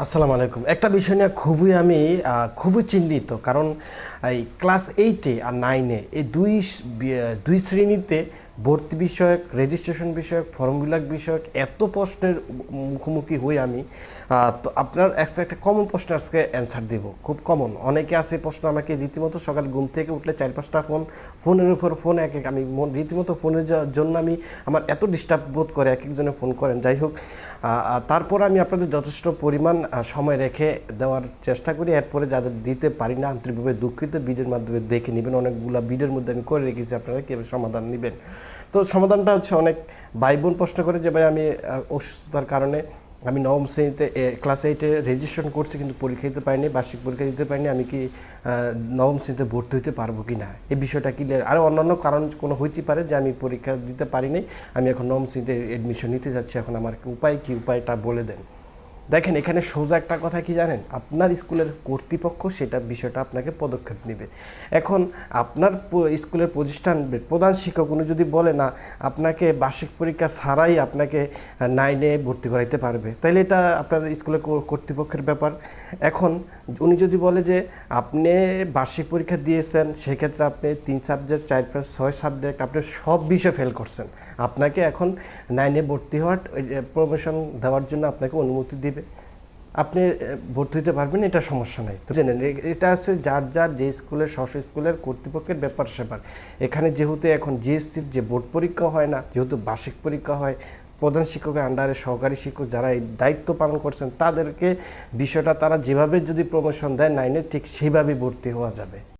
আসসালামু আলাইকুম। একটা বিষয় নিয়ে খুবই আমি খুবই চিহ্নিত কারণ, এই ক্লাস এইটে আর নাইনে এই দুই দুই শ্রেণীতে ভর্তি বিষয়ক রেজিস্ট্রেশন বিষয়ক ফর্ম ফিলাপ বিষয়ক এত প্রশ্নের মুখোমুখি হই আমি তো আপনার একটা কমন প্রশ্ন আজকে অ্যান্সার দেব। খুব কমন অনেকে আছে প্রশ্ন আমাকে রীতিমতো সকাল ঘুম থেকে উঠলে চার পাঁচটা ফোন ফোনের উপর ফোন এক এক আমি রীতিমতো ফোনের জন্য আমি আমার এত ডিস্টার্ব বোধ করে এক একজনে ফোন করেন। যাই হোক তারপর আমি আপনাদের যথেষ্ট পরিমাণ সময় রেখে দেওয়ার চেষ্টা করি। এরপরে যাদের দিতে পারি না, আন্তরিকভাবে দুঃখিত। ভিডিওর মাধ্যমে দেখে নেবেন। অনেকগুলো ভিডিওর মধ্যে আমি করে রেখেছি। আপনারা কীভাবে সমাধান নেবেন? তো সমাধানটা হচ্ছে অনেক ভাই বোন প্রশ্ন করে যে, ভাই, আমি অসুস্থতার কারণে আমি নবম শ্রেণীতে ক্লাস এইটে রেজিস্ট্রেশন করছি কিন্তু পরীক্ষা দিতে পারিনি, বার্ষিক পরীক্ষা দিতে পারিনি, আমি কি নবম শ্রেণীতে ভর্তি হতে পারব কি না এই বিষয়টা ক্লিয়ার আরও অন্যান্য কারণ কোনো হইতে পারে যে আমি পরীক্ষা দিতে পারিনি, আমি এখন নবম শ্রেণীতে এডমিশন নিতে যাচ্ছি, এখন আমার উপায়, কি উপায়টা বলে দেন? দেখেন, এখানে সোজা একটা কথা কি জানেন? আপনার স্কুলের কর্তৃপক্ষ সেটা বিষয়টা আপনাকে পদক্ষেপ নেবে। এখন আপনার স্কুলের প্রতিষ্ঠান প্রধান শিক্ষক উনি যদি বলে না, আপনাকে বার্ষিক পরীক্ষা ছাড়াই আপনাকে নাইনে ভর্তি করাইতে পারবে। তাইলে এটা আপনার স্কুলের কর্তৃপক্ষের ব্যাপার। এখন উনি যদি বলে যে আপনি বার্ষিক পরীক্ষা দিয়েছেন, সেক্ষেত্রে আপনি তিন সাবজেক্ট চার পাঁচ ছয় সাবজেক্ট আপনি সব বিষয়ে ফেল করছেন। আপনাকে এখন নাইনে ভর্তি হওয়ার প্রমোশন দেওয়ার জন্য আপনাকে অনুমতি দিবে। আপনি আহ, ভর্তি হতে পারবেন এটা সমস্যা নাই। তো জেনে এটা আছে যার যার যে স্কুলের স্ব স্কুলের কর্তৃপক্ষের ব্যাপার স্যাপার এখানে যেহেতু এখন জিএসসির যে বোর্ড পরীক্ষা হয় না যেহেতু বার্ষিক পরীক্ষা হয় প্রধান শিক্ষকের আন্ডারে সহকারী শিক্ষক যারা এই দায়িত্ব পালন করছেন তাদেরকে বিষয়টা তারা যেভাবে যদি প্রমোশন দেয় নাইনে ঠিক সেইভাবেই ভর্তি হওয়া যাবে।